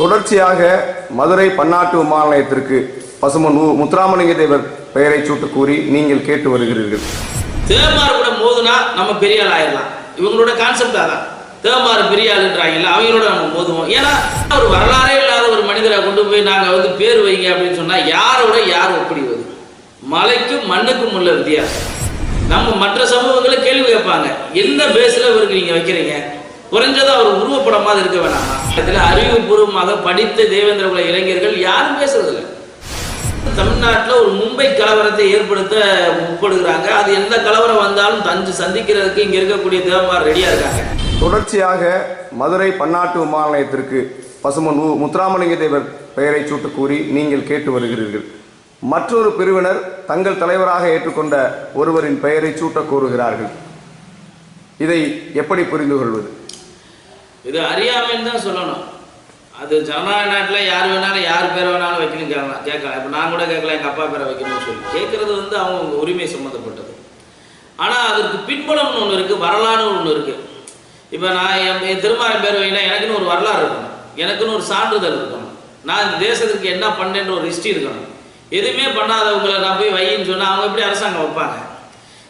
தொடர்ச்சியாக மதுரை பன்னாட்டு விமான நிலையத்திற்கு பசுமன் முத்துராமலிங்க தேவர் பெயரை சூட்டு கூறி நீங்கள் கேட்டு வருகிறீர்கள். தேமார் கூட மோதுனா நம்ம பெரிய ஆள் ஆயிடலாம். இவங்களோட கான்செப்ட் அதான். தேமார் பெரிய ஆளுன்றாங்கல்ல அவங்களோட நம்ம மோதுவோம். ஏன்னா ஒரு வரலாறே இல்லாத ஒரு மனிதரை கொண்டு போய் நாங்கள் வந்து பேர் வைங்க அப்படின்னு சொன்னால் யாரோட யார் ஒப்பிடுவது? மலைக்கும் மண்ணுக்கும் உள்ள வித்தியாசம். நம்ம மற்ற சமூகங்களை கேள்வி கேட்பாங்க எந்த பேஸில் இவருக்கு நீங்கள் வைக்கிறீங்க? குறைஞ்சது அவர் உருவப்படமாக இருக்க வேணாமா? இதில் அறிவுபூர்வமாக படித்த தேவேந்திர குல இளைஞர்கள் யாரும் பேசுறதில்லை. தமிழ்நாட்டில் ஒரு மும்பை கலவரத்தை ஏற்படுத்த முற்படுகிறாங்க. அது எந்த கலவரம் வந்தாலும் தஞ்சு சந்திக்கிறதுக்கு இங்கே இருக்கக்கூடிய தேவமார் ரெடியாக இருக்காங்க. தொடர்ச்சியாக மதுரை பன்னாட்டு விமான நிலையத்திற்கு பசுமன் முத்துராமலிங்க தேவர் பெயரை சூட்டு கூறி நீங்கள் கேட்டு வருகிறீர்கள். மற்றொரு பிரிவினர் தங்கள் தலைவராக ஏற்றுக்கொண்ட ஒருவரின் பெயரை சூட்ட கூறுகிறார்கள் இதை எப்படி புரிந்து கொள்வது? இது அறியாமைன்னு தான் சொல்லணும். அது ஜனநாயக நாட்டில் யார் வேணாலும் யார் பேர் வேணாலும் வைக்கணும் கேட்கலாம். கேட்கலாம். இப்போ நான் கூட கேட்கலாம் எங்கள் அப்பா பேரை வைக்கணும்னு சொல்லி. கேட்குறது வந்து அவங்க உரிமை சம்மந்தப்பட்டது ஆனால் அதற்கு பின்புலம்னு ஒன்று இருக்குது வரலாறுன்னு ஒன்று இருக்குது இப்போ நான் என் என் திருமாரன் பேர் வைனா எனக்குன்னு ஒரு வரலாறு இருக்கணும். எனக்குன்னு ஒரு சான்றிதழ் இருக்கணும். நான் இந்த தேசத்துக்கு என்ன பண்ணேன்ற ஒரு ஹிஸ்ட்ரி இருக்கணும். எதுவுமே பண்ணாதவங்களை நான் போய் வையின்னு சொன்னால் அவங்க எப்படி அரசாங்கம் வைப்பாங்க?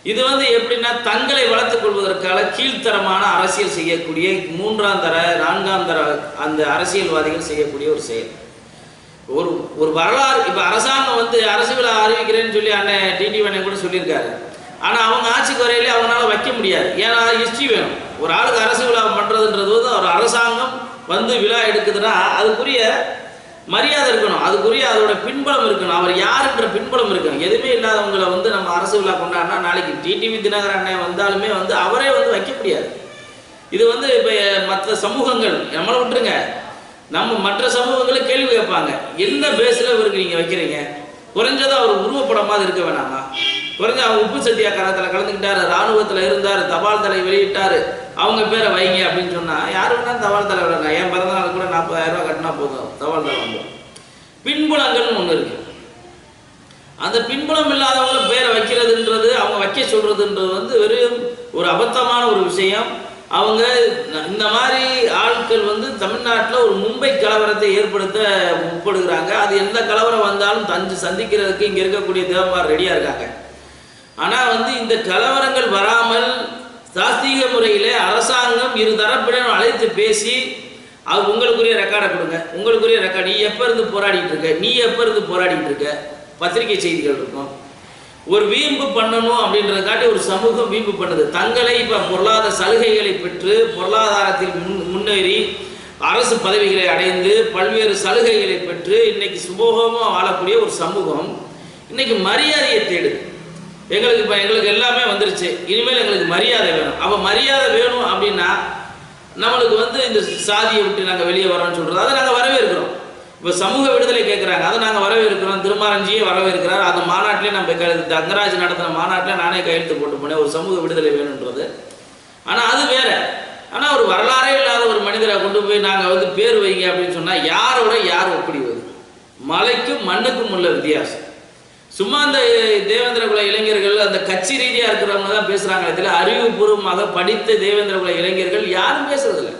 இது வந்து எப்படின்னா தங்களை வளர்த்துக் கொள்வதற்காக கீழ்த்தரமான அரசியல் செய்யக்கூடிய மூன்றாம் தர நான்காம் தர அந்த அரசியல்வாதிகள் செய்யக்கூடிய ஒரு செயல். ஒரு ஒரு வரலாறு இப்போ அரசாங்கம் வந்து அரசு விழா அறிவிக்கிறேன்னு சொல்லி அண்ணன் டிடி அண்ணன் கூட சொல்லியிருக்காரு. ஆனால் அவங்க ஆட்சிக்கு வரையிலே அவங்களால வைக்க முடியாது. ஏன்னா ஹிஸ்ட்ரி வேணும். ஒரு ஆளுக்கு அரசு விழா பண்ணுறதுன்றது வந்து ஒரு அரசாங்கம் வந்து விழா எடுக்குதுன்னா அதுக்குரிய மரியாதை இருக்கணும். அதுக்குரிய அதோட பின்பலம் இருக்கணும். அவர் யாருன்ற பின்பலம் இருக்கணும். எதுவுமே இல்லாதவங்களை வந்து நம்ம அரசு விழா கொண்டாடினா நாளைக்கு டிடிவி தினகர் அண்ணன் வந்தாலுமே வந்து அவரே வந்து வைக்க முடியாது. இது வந்து இப்போ மற்ற சமூகங்கள் நம்மளை விட்டுருங்க. நம்ம மற்ற சமூகங்களை கேள்வி கேட்பாங்க. எந்த பேஸில் இவருக்கு நீங்கள் வைக்கிறீங்க? குறைஞ்சது அவர் உருவப்படமாக இருக்க வேணாமா? குறைஞ்ச அவர் உப்பு சத்தியாகிரகத்தில் கலந்துக்கிட்டாரு ராணுவத்தில் இருந்தார் தபால் தலை வெளியிட்டார். அவங்க பேரை வைங்க அப்படின்னு சொன்னால் யார் வேணாலும் தபால் தலை விடுங்க. என் பிறந்த நாள் கூட நாற்பதாயிரம் கட்டினா போதும். தபால் தலை வந்துடும் பின்புலங்கள்னு ஒன்று இருக்கு. அந்த பின்புலம் இல்லாதவங்கள பேரை வைக்கிறதுன்றது அவங்க வைக்க சொல்றதுன்றது வந்து வெறும் ஒரு அபத்தமான ஒரு விஷயம். அவங்க இந்த மாதிரி ஆட்கள் வந்து தமிழ்நாட்டில் ஒரு மும்பை கலவரத்தை ஏற்படுத்த முற்படுகிறாங்க. அது எந்த கலவரம் வந்தாலும் தஞ்சு சந்திக்கிறதுக்கு இங்கே இருக்கக்கூடிய தேவமார் ரெடியாக இருக்காங்க. ஆனால் வந்து இந்த கலவரங்கள் வராமல் சாஸ்திக முறையில் அரசாங்கம் இரு தரப்பினரும் அழைத்து பேசி அது உங்களுக்குரிய ரெக்கார்டை கொடுங்க. உங்களுக்குரிய ரெக்கார்டு நீ எப்போ இருந்து போராடிட்டு இருக்க? நீ எப்போ இருந்து போராடிட்டு இருக்க? பத்திரிகை செய்திகள் இருக்கும். ஒரு வீம்பு பண்ணணும் அப்படின்றதுக்காட்டி ஒரு சமூகம் வீம்பு பண்ணுது. தங்களை இப்போ பொருளாதார சலுகைகளை பெற்று பொருளாதாரத்தில் முன் முன்னேறி அரசு பதவிகளை அடைந்து பல்வேறு சலுகைகளை பெற்று இன்னைக்கு சுமூகமாக வாழக்கூடிய ஒரு சமூகம் இன்னைக்கு மரியாதையை தேடுது. எங்களுக்கு இப்போ எங்களுக்கு எல்லாமே வந்துருச்சு. இனிமேல் எங்களுக்கு மரியாதை வேணும். அப்போ மரியாதை வேணும் அப்படின்னா நம்மளுக்கு வந்து இந்த சாதியை விட்டு நாங்கள் வெளியே வரோம்னு சொல்கிறது அதை நாங்கள் வரவேற்கிறோம். இப்போ சமூக விடுதலை கேட்குறாங்க அதை நாங்கள் வரவேற்கிறோம். திருமாரஞ்சியே வரவேற்கிறார். அந்த மாநாட்டிலே நம்ம கையெழுத்து தங்கராஜ் நடத்தின மாநாட்டில் நானே கையெழுத்து போட்டு போனேன். ஒரு சமூக விடுதலை வேணுன்றது. ஆனால் அது வேற. ஆனால் ஒரு வரலாறே இல்லாத ஒரு மனிதரை கொண்டு போய் நாங்கள் வந்து பேர் வைங்க அப்படின்னு சொன்னால் யாரோட யார் ஒப்பிடுவது? மலைக்கும் மண்ணுக்கும் உள்ள வித்தியாசம். சும்மா அந்த தேவேந்திர குல இளைஞர்கள் அந்த கட்சி ரீதியா இருக்கிறவங்க தான் பேசுறாங்க இதுல அறிவுபூர்வமாக படித்த தேவேந்திர குல இளைஞர்கள் யாரும் பேசுறதில்ல.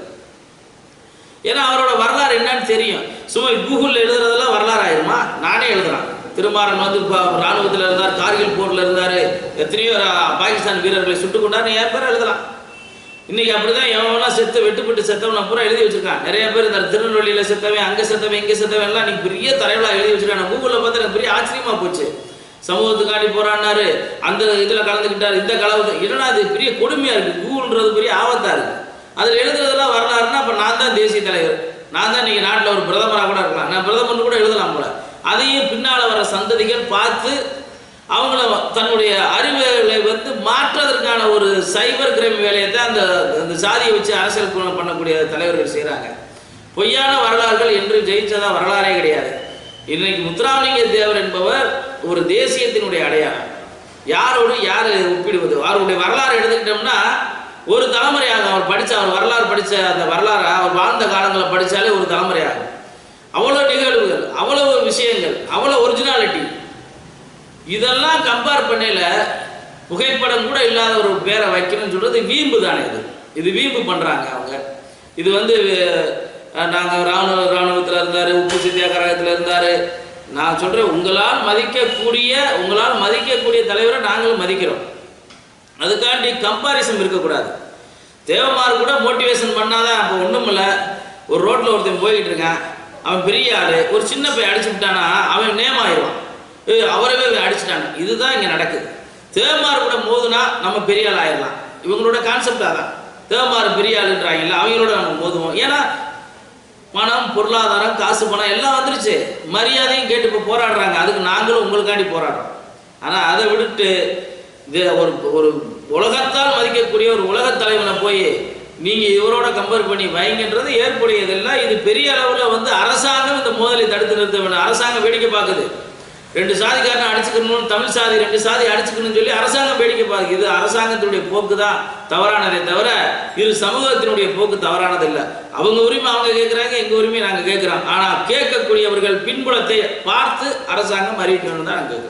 ஏன்னா அவரோட வரலாறு என்னன்னு தெரியும். சும்மா கூகுளில் எழுதுறதெல்லாம் வரலாறு ஆயிருமா நானே எழுதுறேன். திருமாறன் வந்து ராணுவத்தில் இருந்தார் கார்கில் போர்ல இருந்தார் எத்தனையோ பாகிஸ்தான் வீரர்களை சுட்டுக் கொண்டார் என் பேர் எழுதலாம்? இன்னைக்கு அப்படிதான் எவனா செத்து வெட்டுப்பட்டு செத்தவன பூரா எழுதி வச்சிருக்கான். நிறைய பேர் இந்த திருநெல்வேலியில செத்தவன் அங்க செத்தவன் இங்க செத்தவன் எல்லாம் இன்னைக்கு பெரிய தலைவலா எழுதி வச்சிருக்காங்க. கூகுளில் பார்த்து எனக்கு பெரிய ஆச்சரியமா போச்சு. சமூகத்துக்காண்டி போராடினாரு. அந்த இதுல கலந்துக்கிட்டாரு இந்த கலவு என்னடா அது பெரிய கொடுமையா இருக்கு. கூகுள்ன்றது பெரிய ஆபத்தா இருக்கு. அதுல எழுதுறதெல்லாம் வரலாறுன்னா அப்ப நான் தான் தேசிய தலைவர். நான் தான் இன்னைக்கு நாட்டில் ஒரு பிரதமராக கூட இருக்கலாம். நான் பிரதமர்னு கூட எழுதலாம் போல. அதையும் பின்னால வர சந்ததிகள் பார்த்து அவங்கள தன்னுடைய அறிவுகளை மாற்றுவதற்கான ஒரு சைபர் கிரைம் வேலையை தான் அந்த அந்த சாதியை வச்சு அரசியல் பண்ணக்கூடிய தலைவர்கள் செய்கிறாங்க பொய்யான வரலாறுகள் என்று ஜெயிச்சதா வரலாறே கிடையாது. இன்னைக்கு முத்துராமலிங்க தேவர் என்பவர் ஒரு தேசியத்தினுடைய அடையாளம். யாரோடு யார் ஒப்பிடுவது? அவருடைய வரலாறு எடுத்துக்கிட்டோம்னா ஒரு தலைமுறையாகும் அவர் படித்த அவர் வரலாறு படித்த அந்த வரலாறு அவர் வாழ்ந்த காலங்களை படித்தாலே ஒரு தலைமுறையாகும். அவ்வளோ நிகழ்வுகள் அவ்வளவு விஷயங்கள் அவ்வளோ ஒரிஜினாலிட்டி இதெல்லாம் கம்பேர் பண்ணல புகைப்படம் கூட இல்லாத ஒரு பேரை வைக்கணும்னு சொல்றது வீம்பு தானே இது. இது வீம்பு பண்றாங்க அவங்க. இது வந்து நாங்கள் ராணுவ ராணுவத்தில் இருந்தார் உப்பு சத்தியாகிரகத்தில் இருந்தார். நான் சொல்கிறேன் உங்களால் மதிக்கக்கூடிய உங்களால் மதிக்கக்கூடிய தலைவரை நாங்களும் மதிக்கிறோம். அதுக்காண்டி கம்பாரிசன் இருக்கக்கூடாது. தேவமார் கூட மோட்டிவேஷன் பண்ணாதான் அப்போ ஒன்றும் இல்லை ஒரு ரோட்டில் ஒருத்தன் போய்கிட்டு இருக்கான். அவன் பெரிய ஆள். ஒரு சின்ன பையன் அடிச்சு விட்டானா அவன் நேம் ஆயிடுவான். அவரவே அடிச்சுட்டான். இதுதான் இங்கே நடக்குது. தேமார் கூட மோதுனா நம்ம பெரிய ஆள் ஆயிடலாம் இவங்களோட கான்செப்ட் அதான். தேமார் பெரிய ஆளுன்றாங்கல்ல அவங்களோட நம்ம மோதுவோம். ஏன்னா பணம் பொருளாதாரம் காசு பணம் எல்லாம் வந்துருச்சு. மரியாதையும் கேட்டு இப்போ போராடுறாங்க. அதுக்கு நாங்களும் உங்களுக்காண்டி போராடுறோம். ஆனால் அதை விட்டுட்டு இது ஒரு ஒரு உலகத்தால் மதிக்கக்கூடிய ஒரு உலகத் தலைவனை போய் நீங்கள் இவரோட கம்பேர் பண்ணி வைங்கன்றது ஏற்புடையதில்லை. இது பெரிய அளவில் வந்து அரசாங்கம் இந்த மோதலை தடுத்து நிறுத்த வேண்டும் அரசாங்கம் வேடிக்கை பார்க்குது. ரெண்டு சாதிக்காரனை அடிச்சுக்கணும்னு தமிழ் சாதி ரெண்டு சாதி அடிச்சுக்கணும்னு சொல்லி அரசாங்கம் வேடிக்கை பார்க்குது இது அரசாங்கத்தினுடைய போக்கு தான் தவறானதே தவிர இரு சமூகத்தினுடைய போக்கு தவறானது இல்லை அவங்க உரிமை அவங்க கேட்குறாங்க எங்கள் உரிமையை நாங்கள் கேட்குறோம் ஆனால் கேட்கக்கூடியவர்கள் பின்புலத்தை பார்த்து அரசாங்கம் அறிவிக்கணும்னு தான் நாங்கள் கேட்குறோம்